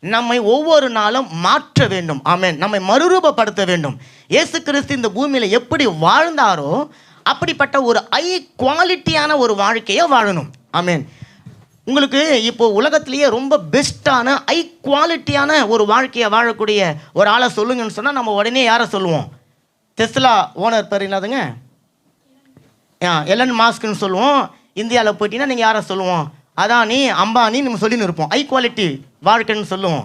நம்மை ஒவ்வொரு நாளும் மாற்ற வேண்டும். ஆமேன். நம்மை மறுரூபப்படுத்த வேண்டும். இயேசு கிறிஸ்து இந்த பூமியில் எப்படி வாழ்ந்தாரோ அப்படிப்பட்ட ஒரு ஐ குவாலிட்டியான ஒரு வாழ்க்கையை வாழணும். ஆமேன். உங்களுக்கு இப்போ உலகத்திலேயே ரொம்ப பெஸ்ட்டான ஐ குவாலிட்டியான ஒரு வாழ்க்கையை வாழக்கூடிய ஒரு ஆளை சொல்லுங்கன்னு சொன்னால் நம்ம உடனே யாரை சொல்லுவோம்? டெஸ்லா ஓனர் பேர் என்னதுங்க? ஆ எலன் மாஸ்க்னு சொல்லுவோம். இந்தியாவில் போயிட்டீங்கன்னா நீங்கள் யாரை சொல்லுவோம்? அதானி அம்பானி நம்ம சொல்லின்னு இருப்போம். ஹை குவாலிட்டி வாழ்க்கைன்னு சொல்லுவோம்.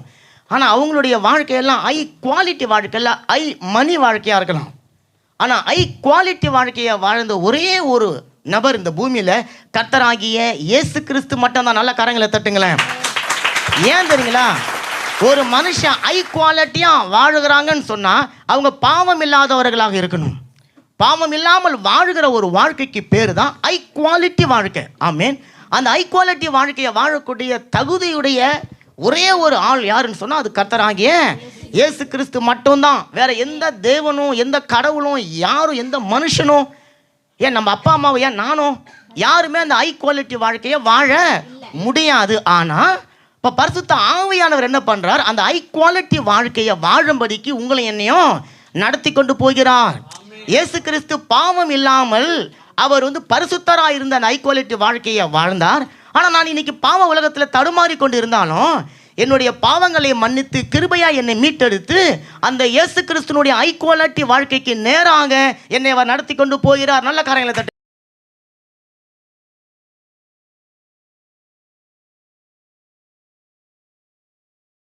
ஆனால் அவங்களுடைய வாழ்க்கையெல்லாம் ஹை குவாலிட்டி வாழ்க்கையில் ஹை மணி வாழ்க்கையாக இருக்கலாம். ஆனால் ஹை குவாலிட்டி வாழ்க்கையை வாழ்ந்த ஒரே ஒரு நபர் இந்த பூமியில் கர்த்தராகிய இயேசு கிறிஸ்து மட்டும்தான். நல்ல கரங்களை தட்டுங்களேன். ஏன் தெரியுங்களா? ஒரு மனுஷன் ஹை குவாலிட்டியாக வாழுகிறாங்கன்னு சொன்னால் அவங்க பாவம் இல்லாதவர்களாக இருக்கணும். பாவம் இல்லாமல் வாழுகிற ஒரு வாழ்க்கைக்கு பேர் தான் ஹை குவாலிட்டி வாழ்க்கை. ஆமீன். அந்த ஹை குவாலிட்டி வாழ்க்கையை வாழக்கூடிய தகுதியுடைய ஒரே ஒரு ஆள் யாருன்னு சொன்னால் அது கர்த்தராகிய இயேசு கிறிஸ்து மட்டும்தான். வேற எந்த தேவனும் எந்த கடவுளும் யாரும் எந்த மனுஷனும் ஏன் நம்ம அப்பா அம்மாவை ஏன் நானும் யாருமே அந்த ஹை குவாலிட்டி வாழ்க்கையை வாழ முடியாது. ஆனால் இப்போ பரிசுத்த ஆவியானவர் என்ன பண்ணுறார் அந்த ஹை குவாலிட்டி வாழ்க்கையை வாழும்படிக்கு உங்களை என்னையும் நடத்தி கொண்டு போகிறார். இயேசு கிறிஸ்து பாவம் இல்லாமல் அவர் வந்து பரிசுத்தராக இருந்த அந்த ஹை குவாலிட்டி வாழ்க்கையை வாழ்ந்தார். ஆனால் நான் இன்னைக்கு பாவ உலகத்தில் தடுமாறி கொண்டு இருந்தாலும் என்னுடைய பாவங்களை மன்னித்து கிருபையா என்னை மீட்டெடுத்து அந்த இயேசு கிறிஸ்துனுடைய ஹை குவாலிட்டி வாழ்க்கைக்கு நேராக என்னை அவர் நடத்தி கொண்டு போகிறார். நல்ல காரியங்களை தட்டு